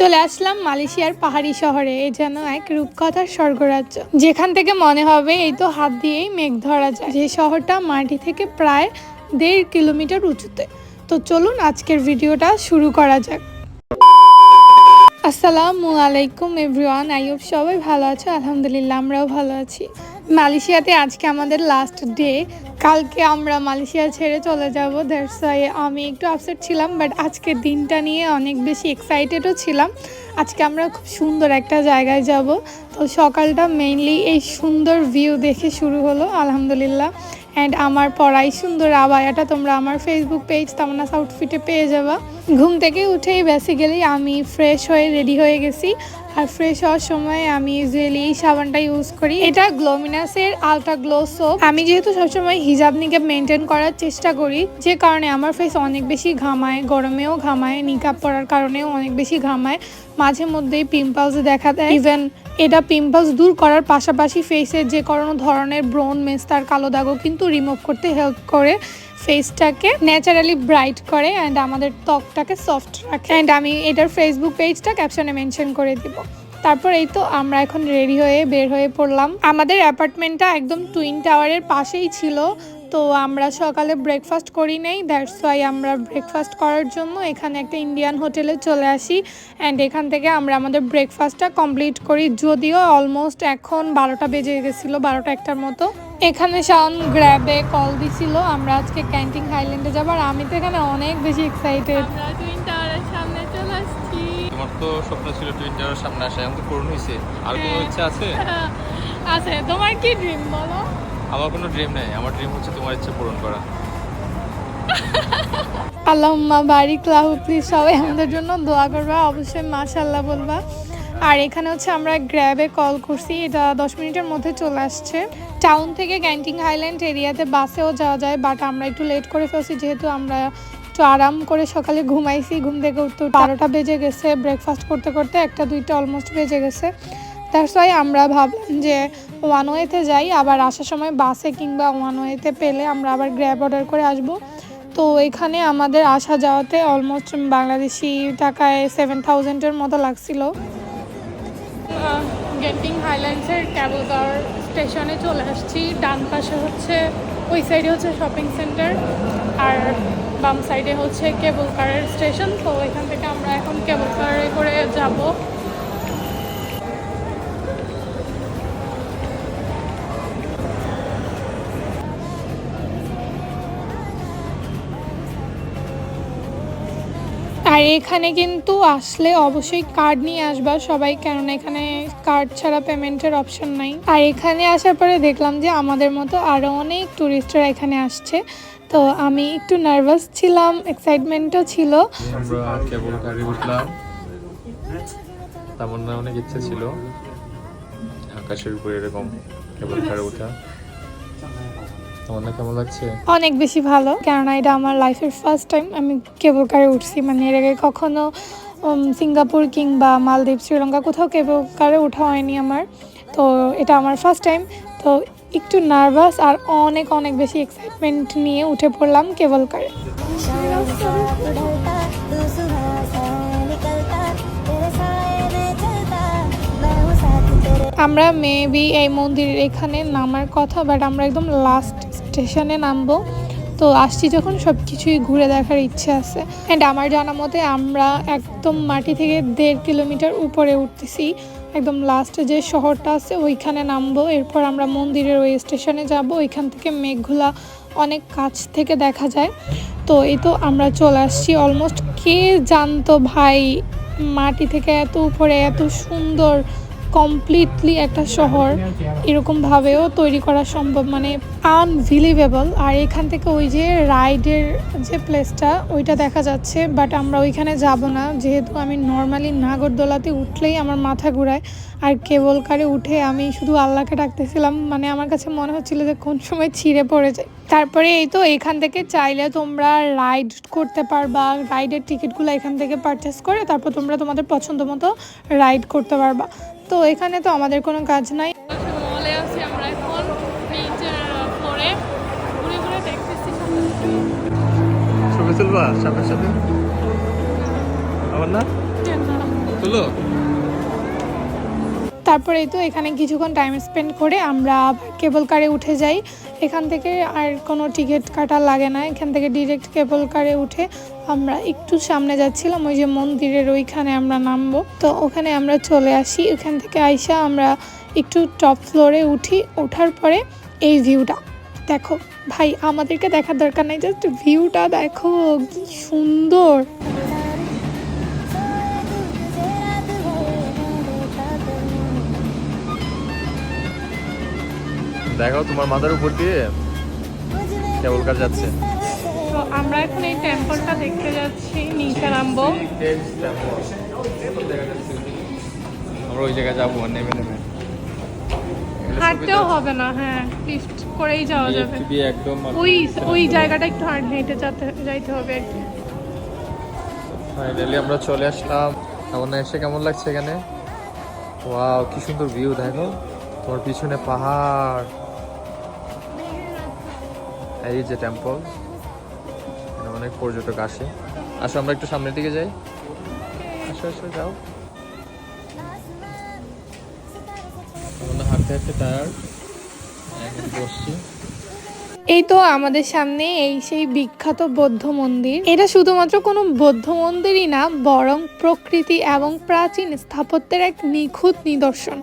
চলে আসলাম মালয়েশিয়ার পাহাড়ি শহরে, এ যেন এক রূপকথার স্বর্গরাজ্য। যেখান থেকে মনে হবে এই তো হাত দিয়েই মেঘ ধরা যায়। যে শহরটা মাটি থেকে প্রায় দেড় কিলোমিটার উঁচুতে। তো চলুন আজকের ভিডিওটা শুরু করা যাক। আসসালামু আলাইকুম এভরিওয়ান আইয়ুব সবাই ভালো আছে। আলহামদুলিল্লাহ, আমরাও ভালো আছি। মালয়েশিয়াতে আজকে আমাদের লাস্ট ডে কালকে আমরা মালয়েশিয়া ছেড়ে চলে যাব দ্যাটস ওয়াই আমি একটু আপসেট ছিলাম বাট আজকে দিনটা নিয়ে অনেক বেশি এক্সাইটেডও ছিলাম। আজকে আমরা খুব সুন্দর একটা জায়গায় যাব। তো সকালটা মেইনলি এই সুন্দর ভিউ দেখে শুরু হলো, আলহামদুলিল্লাহ। অ্যান্ড আমার পড়াই সুন্দর আবায়াটা, তোমরা আমার ফেসবুক পেজ তামান্নাস আউটফিটে পেয়ে যাবা। ঘুম থেকে উঠেই বেসিক্যালি আমি ফ্রেশ হয়ে রেডি হয়ে গেছি। আর ফ্রেশ হওয়ার সময় আমি ইউজুয়ালি এই সাবানটা ইউজ করি। এটা গ্লোমিনাসের আলট্রা গ্লো সোপ আমি যেহেতু সবসময় হিজাব নিকাব মেনটেন করার চেষ্টা করি, যে কারণে আমার ফেস অনেক বেশি ঘামায়, গরমেও ঘামায় নিকাব পরার কারণেও অনেক বেশি ঘামায়, মাঝে মধ্যেই পিম্পলস দেখা দেয়। ইভেন এটা পিম্পলস দূর করার পাশাপাশি ফেসের যে কোনো ধরনের ব্রোন, মেস্তার, কালো দাগও কিন্তু রিমুভ করতে হেল্প করে ফেসটাকে ন্যাচারালি ব্রাইট করে অ্যান্ড আমাদের ত্বকটাকে সফট রাখে। অ্যান্ড আমি এটার ফেসবুক পেজটা ক্যাপশনে মেনশন করে দিব। তারপর এই তো আমরা এখন রেডি হয়ে বের হয়ে পড়লাম। আমাদের অ্যাপার্টমেন্টটা একদম টুইন টাওয়ারের পাশেই ছিল। তো আমরা সকালে ব্রেকফাস্ট করি নাই দ্যাটস ওয়াই আমরা ব্রেকফাস্ট করার জন্য এখানে একটা ইন্ডিয়ান হোটেলে চলে আসি অ্যান্ড এখান থেকে আমরা আমাদের ব্রেকফাস্টটা কমপ্লিট করি যদিও অলমোস্ট এখন বারোটা বেজে গেছিল বারোটা একটার মতো। এখানে শাওন গ্র্যাবে কল দিছিল আমরা আজকে ক্যান্টিন হাইল্যান্ডে যাব আর আমি তো এখানে অনেক বেশি এক্সাইটেড আমরা সামনে চলে আসছি। তোমার তো স্বপ্ন ছিল টুইন টাওয়ারের সামনে আসা এখন তো পূরণ হয়েছে আর কোনো ইচ্ছা আছে? আছে। তোমার কি ড্রিম বলো? আমার কোনো ড্রিম নেই, আমার ড্রিম হচ্ছে তোমার ইচ্ছা পূরণ করা। আল্লাহম্মা বারিক লাহু প্লিজ সবাই আমাদের জন্য দোয়া করবা, অবশ্যই মাশাল্লাহ বলবা। আর এখানে হচ্ছে আমরা গ্র্যাবে কল করছি, এটা দশ মিনিটের মধ্যে চলে আসছে। টাউন থেকে ক্যান্টিন হাইল্যান্ড এরিয়াতে বাসেও যাওয়া যায় বাট আমরা একটু লেট করে ফেলছি, যেহেতু আমরা একটু আরাম করে সকালে ঘুমাইছি, ঘুম থেকে উঠতে বারোটা বেজে গেছে ব্রেকফাস্ট করতে করতে একটা দুইটা অলমোস্ট বেজে গেছে। দ্যাটস ওয়াই আমরা ভাবলাম যে ওয়ান ওয়েতে যাই, আবার আসার সময় বাসে কিংবা ওয়ান ওয়েতে পেলে আমরা আবার গ্র্যাব অর্ডার করে আসব। তো এখানে আমাদের আসা যাওয়াতে অলমোস্ট বাংলাদেশি টাকায় সেভেন থাউজেন্ডের মতো লাগছিল। গেটিং হাইল্যান্ডসের ক্যাবল কার স্টেশনে চলে আসছি। ডান পাশে হচ্ছে, ওই সাইডে হচ্ছে শপিং সেন্টার আর বাম সাইডে হচ্ছে কেবল কারের স্টেশন তো এখান থেকে আমরা এখন কেবল কারে করে যাব। এখানে কিন্তু আসলে অবশ্যই কার্ড নিয়ে আসবা সবাই, কেননা এখানে কার্ড ছাড়া পেমেন্টের অপশন নাই। আর এখানে আসার পরে দেখলাম যে আমাদের মতো আরও অনেক ট্যুরিস্টরা এখানে আসছে। তো আমি একটু নার্ভাস ছিলাম এক্সাইটমেন্টও ছিল। গাড়ি তামান্না অনেক ইচ্ছে ছিল। আকাশের উপরে এরকম কেবল কারে ওঠা। তোমার কেমন লাগছে? অনেক বেশি ভালো। কেননা এটা আমার লাইফের ফার্স্ট টাইম আমি কেবল কারে উঠছি। মানে এর আগে কখনো সিঙ্গাপুর কিংবা মালদ্বীপ, শ্রীলঙ্কা কোথাও কেবল কারে ওঠা হয়নি আমার। তো এটা আমার ফার্স্ট টাইম তো একটু নার্ভাস আর অনেক অনেক বেশি এক্সাইটমেন্ট নিয়ে উঠে পড়লাম কেবল কারে আমরা মেবি এই মন্দিরের এখানে নামার কথা বাট আমরা একদম লাস্ট স্টেশনে নামবো। তো আসছি যখন সব কিছুই ঘুরে দেখার ইচ্ছে আছে। অ্যান্ড আমার জানা মতে আমরা একদম মাটি থেকে দেড় কিলোমিটার উপরে উঠতেছি। একদম লাস্টে যে শহরটা আছে ওইখানে নামবো। এরপর আমরা মন্দিরের ওই স্টেশনে যাব। ওইখান থেকে মেঘগুলা অনেক কাছ থেকে দেখা যায়। তো এই তো আমরা চলে আসছি অলমোস্ট কে জানতো ভাই মাটি থেকে এত উপরে এত সুন্দর কমপ্লিটলি একটা শহর এরকমভাবেও তৈরি করা সম্ভব মানে আনভিলিভেবল আর এখান থেকে ওই যে রাইডের যে প্লেসটা ওইটা দেখা যাচ্ছে বাট আমরা ওইখানে যাব না। যেহেতু আমি নর্মালি নাগরদোলাতে উঠলেই আমার মাথা ঘুরায়, আর কেবল কারে উঠে আমি শুধু আল্লাহকে ডাকতেছিলাম মানে আমার কাছে মনে হচ্ছিল যে কোন সময় ছিঁড়ে পড়ে যায়। তারপরে এই তো এখান থেকে চাইলে তোমরা রাইড করতে পারবা রাইডের টিকিটগুলো এখান থেকে পারচেস করে তারপর তোমরা তোমাদের পছন্দ মতো রাইড করতে পারবা। তো এখানে তো আমাদের কোনো কাজ নাই। মলে আছি আমরা এখন বিচের ফ্লোরে ঘুরে ঘুরে দেখতেছি। ছবি তুলবা সামনে সামনে আমার না তুলো? তারপরে তো এখানে কিছুক্ষণ টাইম স্পেন্ড করে আমরা কেবল কারে উঠে যাই। এখান থেকে আর কোনো টিকিট কাটা লাগে না। এখান থেকে ডিরেক্ট কেবল কারে উঠে আমরা একটু সামনে যাচ্ছিলাম, ওই যে মন্দিরের ওইখানে আমরা নামবো। তো ওখানে আমরা চলে আসি, ওখান থেকে আইসা আমরা একটু টপ ফ্লোরে উঠি, ওঠার পরে এই ভিউটা। দেখো, ভাই, আমাদেরকে দেখার দরকার নাই, জাস্ট ভিউটা দেখো, কি সুন্দর। দেখো তোমার মাথার উপর দিয়ে, কেবল কার যাচ্ছে। তো আমরা এখন এই টেম্পলটা দেখতে যাচ্ছি নিচে নামবো আমরা ওই জায়গায় যাব নেমে নেমে। হাঁটতেও হবে না হ্যাঁ লিফট করেই যাওয়া যাবে। একদম ওই ওই জায়গাটা একটু হাঁট হেঁটে যেতে যাইতে হবে আর কি। ফাইনালি আমরা চলে আসলাম। কেমন এসে কেমন লাগছে এখানে? ওয়াও কি সুন্দর ভিউ দেখো। তোমার পিছনে পাহাড়। এই যে টেম্পল অনেক পর্যটক আসে। আসো, আমরা একটু সামনের দিকে যাই। আসো আসো, যাও। এই তো আমাদের সামনে এই সেই বিখ্যাত বৌদ্ধ মন্দির। এটা শুধুমাত্র কোনো বৌদ্ধ মন্দিরই না, বরং প্রকৃতি এবং প্রাচীন স্থাপত্যের এক নিখুঁত নিদর্শন।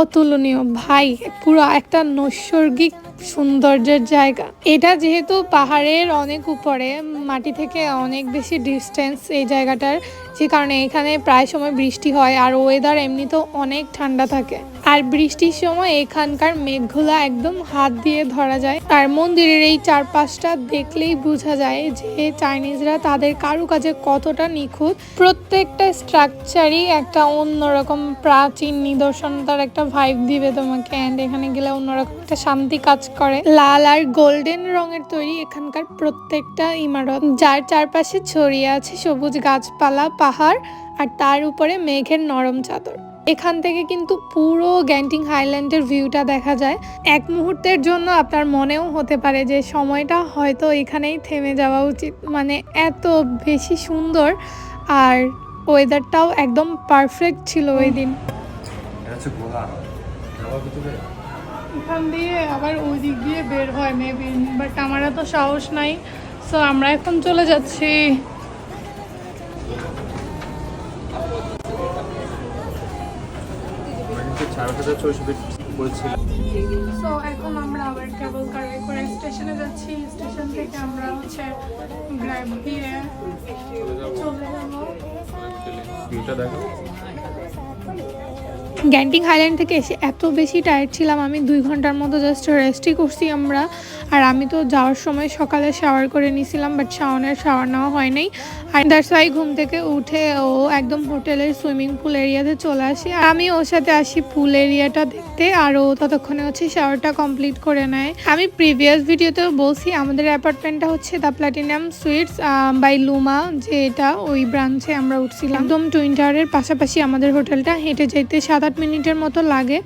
অতুলনীয়, ভাই, পুরো একটা নৈসর্গিক সৌন্দর্যের জায়গা। এটা যেহেতু পাহাড়ের অনেক উপরে, মাটি থেকে অনেক বেশি ডিস্টেন্স এই জায়গাটার, যে কারণে এখানে প্রায় সময় বৃষ্টি হয় আর ওয়েদার এমনিতেও অনেক ঠান্ডা থাকে। আর বৃষ্টির সময় এখানকার মেঘগুলা একদম হাত দিয়ে ধরা যায়। আর মন্দিরের এই চারপাশটা দেখলেই বোঝা যায় যে চাইনিজরা তাদের কারুকাজে কতটা নিখুঁত। প্রত্যেকটা স্ট্রাকচারই একটা অন্যরকম প্রাচীন নিদর্শনতার একটা ভাইব দিবে তোমাকে। অ্যান্ড এখানে গেলে অন্যরকম একটা শান্তি কাজ করে। লাল আর গোল্ডেন রঙের তৈরি এখানকার প্রত্যেকটা ইমারত। যার চারপাশে ছড়িয়ে আছে সবুজ গাছপালা, পাহাড়, আর তার উপরে মেঘের নরম চাদর। এখান থেকে কিন্তু পুরো গ্যান্টিং হাইল্যান্ডের ভিউটা দেখা যায়। এক মুহূর্তের জন্য আপনার মনেও হতে পারে যে সময়টা হয়তো এখানেই থেমে যাওয়া উচিত। মানে এত বেশি সুন্দর আর ওয়েদারটাও একদম পারফেক্ট ছিল ওই দিন। এখান দিয়ে আবার ওই দিক দিয়ে বের হয় মেবি বাট আমার তো সাহস নাই। সো আমরা এখন চলে যাচ্ছি। সো এখন আমরা আবার কারে স্টেশনে যাচ্ছি। স্টেশন থেকে আমরা দিয়ে চলে যাব। গ্যান্টিং হাইল্যান্ড থেকে এসে এত বেশি টায়ার্ড ছিলাম, আমি দুই ঘণ্টার মতো জাস্ট রেস্টই করছি আমরা। আর আমি তো যাওয়ার সময় সকালে শাওয়ার করে নিয়েছিলাম বাট শাওনের শাওয়ার নেওয়া হয় নাই। আর ওয়াই ঘুম থেকে উঠে ও একদম হোটেলের সুইমিং পুল এরিয়াতে চলে আসি। আর আমি ওর সাথে আসি পুল এরিয়াটা দেখতে, আর ও ততক্ষণে হচ্ছে শাওয়ারটা কমপ্লিট করে নেয়। আমি প্রিভিয়াস ভিডিওতেও বলছি, আমাদের অ্যাপার্টমেন্টটা হচ্ছে the platinum suites by Luma যে এটা ওই ব্রাঞ্চে আমরা উঠছিলাম। একদম টুইন টাওয়ারের পাশাপাশি আমাদের হোটেলটা হেঁটে যেতে সাত মিনিটের মতো লাগে।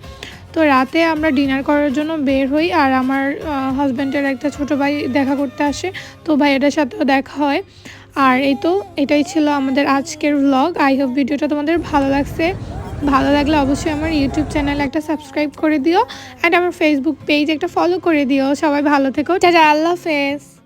তো রাতে আমরা ডিনার করার জন্য বের হই আর আমার হাজব্যান্ডের একটা ছোট ভাই দেখা করতে আসে। তো ভাইয়েটার সাথেও দেখা হয়। আর এই তো এটাই ছিল আমাদের আজকের ভ্লগ আই হোপ ভিডিওটা তোমাদের ভালো লাগছে। ভালো লাগলে অবশ্যই আমার ইউটিউব চ্যানেল একটা সাবস্ক্রাইব করে দিও। অ্যান্ড আমার ফেসবুক পেজ একটা ফলো করে দিও। সবাই ভালো থেকো। চাচা আল্লাহ হাফেজ।